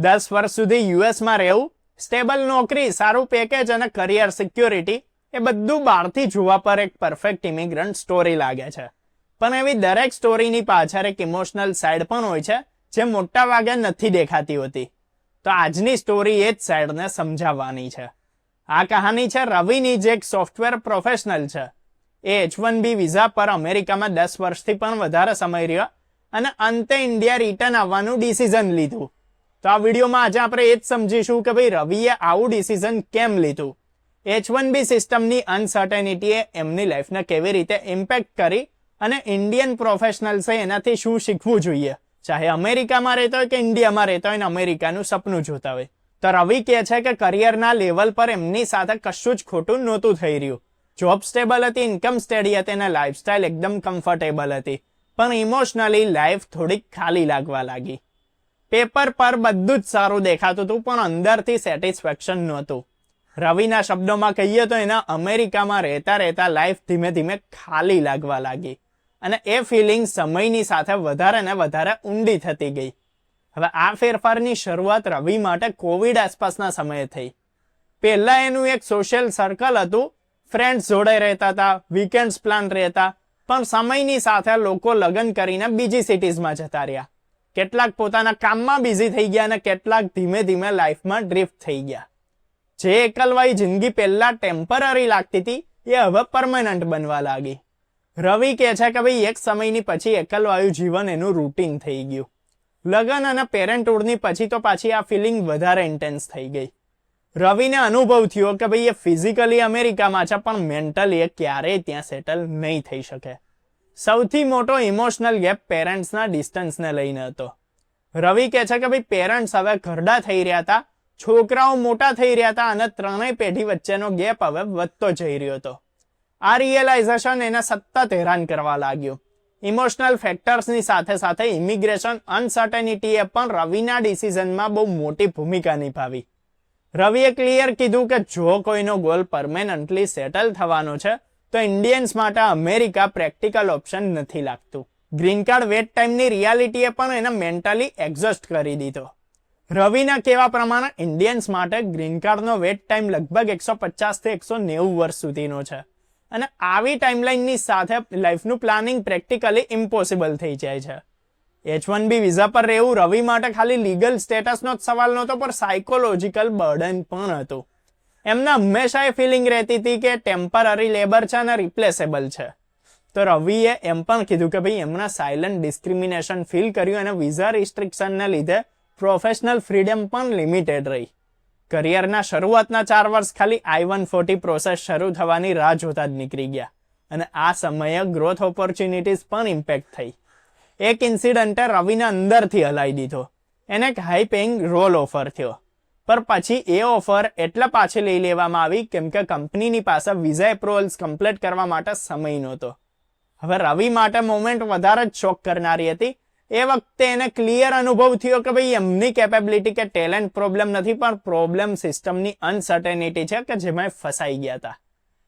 દસ વર્ષ સુધી યુએસમાં રહેવું, સ્ટેબલ નોકરી, સારું પેકેજ અને કરિયર સિક્યોરિટી એ બધું બહારથી જોવા પર એક પરફેક્ટ ઇમિગ્રન્ટ સ્ટોરી લાગે છે. પણ એવી દરેક સ્ટોરીની પાછળ એક ઇમોશનલ સાઈડ પણ હોય છે, જે મોટા ભાગે નથી દેખાતી હોતી. તો આજની સ્ટોરી એ જ સાઈડને સમજાવવાની છે. આ કહાની છે રવિની, જે એક સોફ્ટવેર પ્રોફેશનલ છે. એ એચ વન બી વિઝા પર અમેરિકામાં દસ વર્ષથી પણ વધારે સમય રહ્યો અને અંતે ઇન્ડિયા રિટર્ન આવવાનું ડિસિઝન લીધું. તો આ વિડીયોમાં આજે આપણે એ જ સમજીશું કે ભાઈ રવિએ આવું ડિસિઝન કેમ લીધું? એચ વન બી સિસ્ટમની અનસર્ટેનિટીએ એમની લાઈફને કેવી રીતે ઇમ્પેક્ટ કરી અને ઇન્ડિયન પ્રોફેશનલ્સે એનાથી શું શીખવું જોઈએ? ચાહે અમેરિકામાં રહેતો હોય કે ઇન્ડિયામાં રહેતો હોય ને અમેરિકાનું સપનું જોતા હોય. તો રવિ કહે છે કે કરિયરના લેવલ પર એમની સાથે કશું જ ખોટું નહોતું થઈ રહ્યું. જોબ સ્ટેબલ હતી ઇન્કમ સ્ટેડી હતી અને લાઈફસ્ટાઈલ એકદમ કમ્ફર્ટેબલ હતી. પણ ઇમોશનલી લાઈફ થોડીક ખાલી લાગવા લાગી. પેપર પર બધું જ સારું દેખાતું હતું, પણ અંદરથી સેટિસ્ફેક્શન નહોતું. રવિના શબ્દોમાં કહીએ તો એના અમેરિકામાં રહેતા રહેતા લાઈફ ધીમે ધીમે ખાલી લાગવા લાગી. અને એ ફિલિંગ સમયની સાથે વધારે ને વધારે ઊંડી થતી ગઈ. હવે આ ફેરફારની શરૂઆત રવિ માટે કોવિડ આસપાસના સમયે થઈ. પહેલા એનું એક સોશિયલ સર્કલ હતું ફ્રેન્ડ્સ જોડે રહેતા હતા વીકેન્ડ્સ પ્લાન રહેતા, પણ સમયની સાથે લોકો લગ્ન કરીને બીજી સિટીઝમાં જતા રહ્યા. કેટલાક પોતાના કામમાં બિઝી થઈ ગયા અને કેટલાક ધીમે ધીમે લાઈફમાં ડ્રિફ્ટ થઈ ગયા. જે એકલવાઈ જિંદગી પહેલા ટેમ્પરરી લાગતી હતી, એ હવે પરમાનન્ટ બનવા લાગી. રવિ કહે છે કે ભાઈ, એક સમયની પછી એકલવાયું જીવન એનું રૂટીન થઈ ગયું. લગ્ન અને પેરેન્ટહુડની પછી તો પાછી આ ફિલિંગ વધારે ઇન્ટેન્સ થઈ ગઈ. રવિને અનુભવ થયો કે ભાઈ, એ ફિઝિકલી અમેરિકામાં છે, પણ મેન્ટલી એ ક્યારેય ત્યાં સેટલ નહીં થઈ શકે. સૌથી મોટો ઇમોશનલ ગેપ પેરેન્ટ્સના ડિસ્ટન્સને લઈને હતો. રવિ કહે છે કે ભાઈ પેરેન્ટ્સ હવે ઘરડા થઈ રહ્યા હતા, છોકરાઓ મોટા થઈ રહ્યા હતા અને ત્રણેય પેઢી વચ્ચેનો ગેપ હવે વધતો જઈ રહ્યો હતો. આ રિયલાઇઝેશન એને સતત હેરાન કરવા લાગ્યું. ઇમોશનલ ફેક્ટર્સની સાથે સાથે ઇમિગ્રેશન અનસર્ટેનિટીએ પણ રવિના ડિસિઝનમાં બહુ મોટી ભૂમિકા નિભાવી. રવિએ ક્લિયર કીધું કે જો કોઈનો ગોલ પરમેનન્ટલી સેટલ થવાનો છે તો ઇન્ડિયન્સ માટે અમેરિકા પ્રેક્ટિકલ ઓપ્શન નથી લાગતું. ગ્રીન કાર્ડ વેટ ટાઈમની રિયાલિટીએ પણ એને મેન્ટલી એક્ઝોસ્ટ કરી દીધો. રવિના કહેવા પ્રમાણે ઇન્ડિયન્સ માટે ગ્રીન કાર્ડનો વેટ ટાઈમ લગભગ એકસો પચાસથી એકસો નેવું વર્ષ સુધીનો છે. અને આવી ટાઈમલાઈનની સાથે લાઈફનું પ્લાનિંગ પ્રેક્ટિકલી ઇમ્પોસિબલ થઈ જાય છે. એચ વન બી વિઝા પર રહેવું રવિ માટે ખાલી લીગલ સ્ટેટસનો જ સવાલ નહોતો, પણ સાયકોલોજીકલ બર્ડન પણ હતું. એમને હંમેશા એ ફિલિંગ રહેતી હતી કે ટેમ્પરરી લેબર છે અને રિપ્લેસેબલ છે. તો રવિએ એમ પણ કીધું કે ભાઈ, એમના સાયલન્ટ ડિસ્ક્રિમિનેશન ફીલ કર્યું અને વિઝા રિસ્ટ્રિક્શનને લીધે પ્રોફેશનલ ફ્રીડમ પણ લિમિટેડ રહી. કરિયરના શરૂઆતના ચાર વર્ષ ખાલી આઈ વન ફોર્ટી પ્રોસેસ શરૂ થવાની રાહ જોતા જ નીકળી ગયા અને આ સમયે ગ્રોથ ઓપોર્ચ્યુનિટીઝ પણ ઇમ્પેક્ટ થઈ. એક ઇન્સિડન્ટે રવિને અંદરથી હલાવી દીધો. એને એક હાઈ પેઇંગ રોલ ઓફર થયો. પર પછી એ ઓફર એટલા પાછી લઈ લેવામાં આવી કેમ કે કંપનીની પાસે વિઝા એપ્રુવલ્સ કમ્પ્લીટ કરવા માટે સમય નહોતો. હવે રવિ માટે મોમેન્ટ વધારે જ શોક કરનારી હતી. એ વખતે એને ક્લિયર અનુભવ થયો કે ભાઈ એમની કેપેબિલિટી કે ટેલેન્ટ પ્રોબ્લેમ નથી, પણ પ્રોબ્લેમ સિસ્ટમની અનસર્ટેનિટી છે કે જેમાં ફસાઈ ગયા હતા.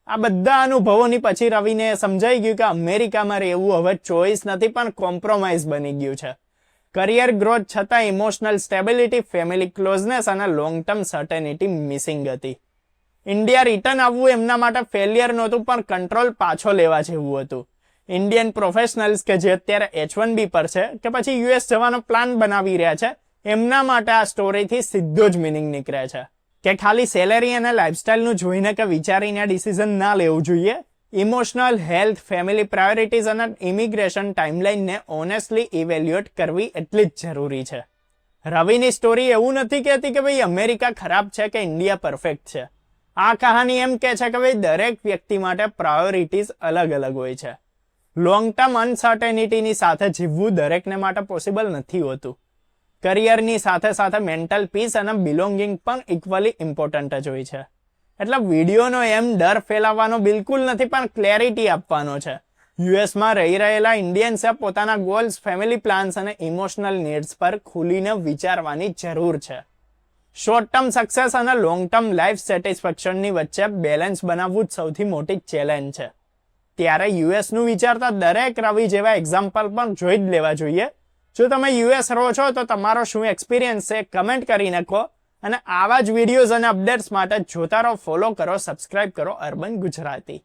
આ બધા અનુભવોની પછી રવિને સમજાઈ ગયું કે અમેરિકામાં રહેવું હવે ચોઇસ નથી, પણ કોમ્પ્રોમાઇઝ બની ગયું છે. કરિયર ગ્રોથ છતાં ઇમોશનલ સ્ટેબિલિટી ફેમિલી ક્લોઝનેસ અને લોંગ ટર્મ સર્ટેનિટી મિસિંગ હતી. ઇન્ડિયા રિટર્ન આવવું એમના માટે ફેલિયર નહોતું, પણ કંટ્રોલ પાછો લેવા જેવું હતું. ઇન્ડિયન પ્રોફેશનલ્સ કે જે અત્યારે એચ વન બી પર છે, કે પછી યુએસ જવાનો પ્લાન બનાવી રહ્યા છે, એમના માટે આ સ્ટોરીથી સીધો જ મિનિંગ નીકળે છે. કે ખાલી સેલેરી અને લાઇફસ્ટાઇલનું જોઈને કે વિચારીને ડિસિઝન ના લેવું જોઈએ ઇમોશનલ હેલ્થ, ફેમિલી પ્રાયોરિટીઝ અને ઇમિગ્રેશન ટાઈમલાઈનને ઓનેસ્ટલી ઇવેલ્યુએટ કરવી એટલી જ જરૂરી છે. રવિની સ્ટોરી એવું નથી કહેતી કે ભાઈ અમેરિકા ખરાબ છે કે ઇન્ડિયા પરફેક્ટ છે. આ કહાની એમ કે છે કે ભાઈ દરેક વ્યક્તિ માટે પ્રાયોરિટીઝ અલગ અલગ હોય છે. લોંગ ટર્મ અનસર્ટેનિટીની સાથે જીવવું દરેકને માટે પોસિબલ નથી હોતું. કરિયરની સાથે સાથે મેન્ટલ પીસ અને બિલોંગિંગ પણ ઇક્વલી ઇમ્પોર્ટન્ટ જ હોય છે. એટલે વિડીયોનો એમ ડર ફેલાવવાનો બિલકુલ નથી, પણ ક્લેરિટી આપવાનો છે. યુએસમાં રહી રહેલા ઇન્ડિયન્સે પોતાના ગોલ્સ ફેમિલી પ્લાન્સ અને ઇમોશનલ નીડ્સ પર ખુલીને વિચારવાની જરૂર છે. શોર્ટ ટર્મ સક્સેસ અને લોંગ ટર્મ લાઈફ સેટિસ્ફેક્શનની વચ્ચે બેલેન્સ બનાવવું જ સૌથી મોટી ચેલેન્જ છે. ત્યારે યુએસનું વિચારતા દરેક રવિ જેવા એક્ઝામ્પલ પણ જોઈ જ લેવા જોઈએ. જો તમે યુએસ રહો છો, તો તમારો શું એક્સપિરિયન્સ છે? કમેન્ટ કરીને કહો. અને આવા જ વિડીયોઝ અને અપડેટ્સ માટે જોતા રહો ફોલો કરો સબસ્ક્રાઇબ કરો, અર્બન ગુજરાતી.